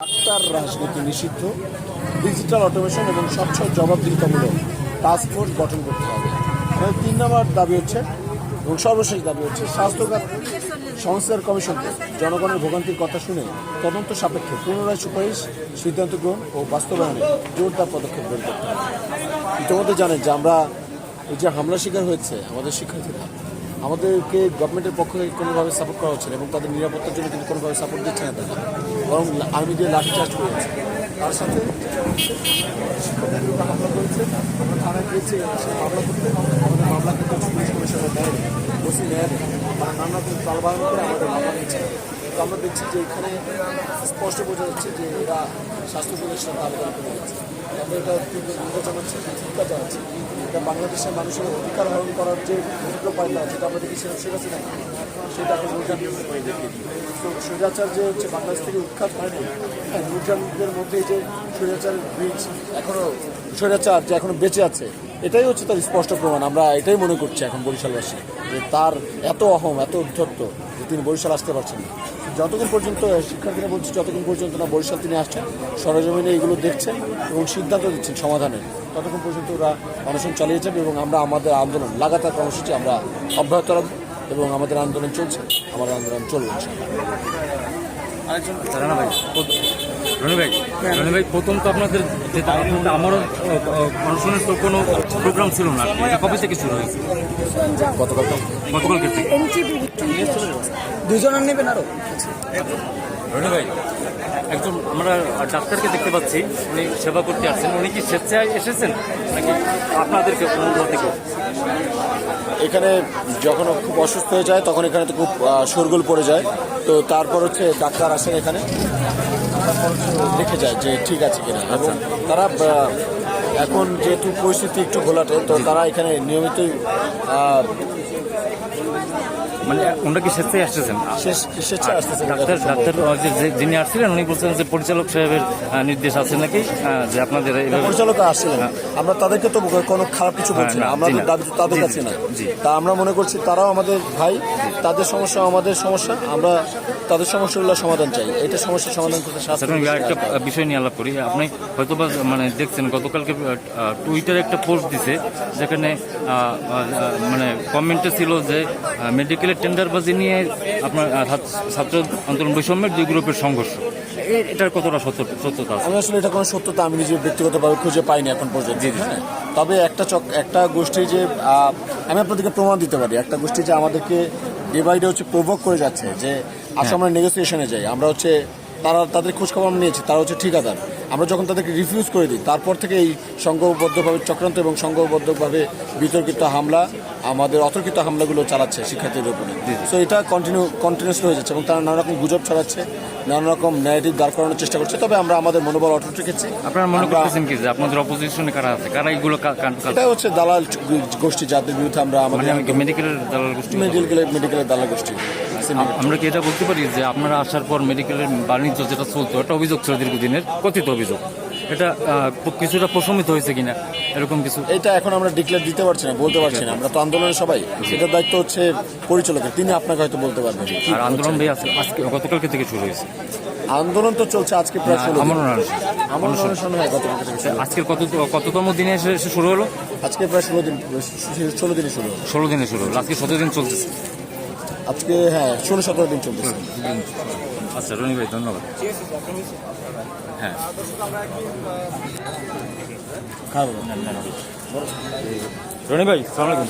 Doctor রাজনীতি নিষিদ্ধ digital automation এবং স্বচ্ছ জবাবদিহিতামূলক টাস্ক ফোর্স গঠন করতে হবে। তিন নম্বর দাবি হচ্ছে, এবং সর্বশেষ দাবি হচ্ছে স্বাস্থ্যখাত সংস্কার কমিশনকে জনগণের ভোগান্তির কথা শুনে তদন্ত সাপেক্ষে পুনরায় সুপারিশ, সিদ্ধান্ত গ্রহণ ও বাস্তবায়নে জোরদার পদক্ষেপ গ্রহণ করতে হবে। ইতিমধ্যে জানেন যে আমরা এই যে হামলা শিকার হয়েছে আমাদের শিক্ষার্থীরা আমাদেরকে গভর্নমেন্টের পক্ষ থেকে কোনোভাবে সাপোর্ট করা হচ্ছে না এবং তাদের নিরাপত্তার জন্য কিন্তু কোনোভাবে সাপোর্ট দিচ্ছে না তারা। বরং আর্মি দিয়ে লাঠিচার্জ করেছে তার সাথে করেছে আমরা মামলা করতে আমাদের মামলা দেয় করে মামলা নিচ্ছে। আমরা দেখছি যে এখানে স্পষ্ট বোঝা যাচ্ছে যে এরা স্বাস্থ্য প্রতিষ্ঠান আবেদন করে গেছে আমরা এটা তীব্র চিন্তা চাচ্ছি এটা বাংলাদেশের মানুষের অধিকার হরণ করার যে ক্ষুদ্র পায়লা যেটা আমরা দেখি সেটা শেখ হাসিনা সেটা এখন নুরজান তো স্বৈরাচার যে হচ্ছে বাংলাদেশ থেকে উৎখাত হয়নি হ্যাঁ নুরজানদের মধ্যে যে স্বৈরাচারের বীজ এখনও স্বৈরাচার যে এখনও বেঁচে আছে এটাই হচ্ছে তার স্পষ্ট প্রমাণ। আমরা এটাই মনে করছি এখন বরিশালবাসী যে তার এত অহম এত উদ্ধত্ত যে তিনি বরিশাল আসতে পারছেন না। যতক্ষণ পর্যন্ত শিক্ষার্থীরা বলছে যতক্ষণ পর্যন্ত না বরিশাল তিনি আসছেন সরজমিনে এগুলো দেখছেন এবং সিদ্ধান্ত দিচ্ছেন সমাধানের ততক্ষণ পর্যন্ত ওরা অনশন চালিয়ে যাবে এবং আমরা আমাদের আন্দোলন লাগাতার কর্মসূচি আমরা অব্যাহত রাখব এবং আমাদের আন্দোলন চলছে আমাদের আন্দোলন চলবে। ভাই? রনি ভাই রনি ভাই প্রথম তো আপনাদের যে আমারও অনুষ্ঠানের তো কোনো প্রোগ্রাম ছিল না। কবে থেকে শুরু হয়েছে? গতকাল গতকালকে থেকে। দুজনের নেবেন আরও। রনি ভাই একজন আমরা ডাক্তারকে দেখতে পাচ্ছি উনি সেবা করতে আসছেন। উনি কি স্বেচ্ছায় এসেছেন নাকি আপনাদেরকে অনুরোধ এখানে যখন খুব অসুস্থ হয়ে যায় তখন এখানে তো খুব শোরগোল পড়ে যায়। তো তারপর হচ্ছে ডাক্তার আসেন এখানে। দেখে যায় যে ঠিক আছে কিনা। এবং তারা এখন যেহেতু পরিস্থিতি একটু ঘোলাটে তো তারা এখানে নিয়মিতই মানে ওনারা কি স্বেচ্ছায় আসতেছেন? স্বেচ্ছায় আসতেছে ডাক্তার ডাক্তার যিনি আসছিলেন উনি বলছেন যে পরিচালক সাহেবের নির্দেশ আছে নাকি? যে আপনাদের পরিচালক আসছিলেন। আমরা তাদেরকে তো কোনো খারাপ কিছু বলছি না। হ্যাঁ, আমরা। দাবি তো তাদের কাছে না। তা আমরা মনে করছি তারাও আমাদের ভাই তাদের সমস্যা আমাদের সমস্যা। আমরা তাদের সমস্যাগুলো সমাধান চাই। এটা সমস্যার সমাধান করতে সাহায্য আমি আরেকটা বিষয় নিয়ে আলাপ করি। আপনি হয়তো বা মানে দেখছেন গতকালকে টুইটারে একটা পোস্ট দিছে যেখানে মানে কমেন্টে ছিল যে মেডিকেলের টেন্ডারবাজি নিয়ে আপনার ছাত্র- আন্দোলন বৈষম্যের দুই গ্রুপের সংঘর্ষ। এটার কতটা সত্য সত্যতা আমি আসলে এটা কোনো সত্যতা আমি নিজে ব্যক্তিগতভাবে খুঁজে পাইনি এখন পর্যন্ত। হ্যাঁ। তবে একটা চক একটা গোষ্ঠী যে আমি আপনাদেরকে প্রমাণ দিতে পারি। একটা গোষ্ঠী যে আমাদেরকে ডিভাইডে হচ্ছে প্রভোগ করে যাচ্ছে যে আসলে আমরা নেগোসিয়েশনে যাই। আমরা হচ্ছে তারা তাদের খোঁজখবর আমরা নিয়েছি তারা হচ্ছে ঠিকাদার। আমরা যখন তাদেরকে রিফিউজ করে দিই তারপর থেকে এই সংঘবদ্ধভাবে চক্রান্ত এবং সংঘবদ্ধভাবে বিতর্কিত হামলা আমাদের অতর্কিত হামলাগুলো চালাচ্ছে শিক্ষার্থীদের উপরে। সো এটা কন্টিনিউ কন্টিনিউসলি হয়ে যাচ্ছে এবং তারা নানা রকম গুজব ছড়াচ্ছে নানা রকম ন্যারেটিভ দাঁড় করানোর চেষ্টা করছে। তবে আমরা আমাদের মনোবল অটুট রেখেছি। আপনারা মনে করতেছেন কি যে আপনাদের অপোজিশনে কারা আছে? কারা এগুলো এটা হচ্ছে দালাল গোষ্ঠী যাদের বিরুদ্ধে আমরা মানে আমাদের মেডিকেলের দালাল গোষ্ঠী মেডিকেল মেডিকেলের দালাল গোষ্ঠী। আমরা কি এটা বলতে পারি যে আপনারা আসার পর মেডিকেলের বাণিজ্য যেটা চলতো একটা অভিযোগ ছিল দীর্ঘদিনের কথিত অভিযোগ। এটা কিছুটা প্রশমিত হয়েছে কিনা এরকম কিছু? এটা এখন আমরা ডিক্লেয়ার দিতে পারছি না বলতে পারছি না। আমরা তো আন্দোলনের সবাই। এটার দায়িত্ব হচ্ছে পরিচালকের। তিনি আপনাকে হয়তো বলতে পারবেন। আর আন্দোলন আজকে গতকালকে থেকে শুরু হয়েছে। আন্দোলন তো চলছে আজকে প্রায় ষোলো। আজকের কত কততম দিনে এসে শুরু হলো? আজকে প্রায় ষোলো দিন ষোলো দিনে শুরু হলো। ষোলো দিনে শুরু হলো। আজকে সতেরো দিন চলতেছে। আজকে হ্যাঁ ষোলো সতেরো দিন চলতেছে। আচ্ছা রনি ভাই ধন্যবাদ। হ্যাঁ। খারাপ রনি ভাই সালাম আলাইকুম।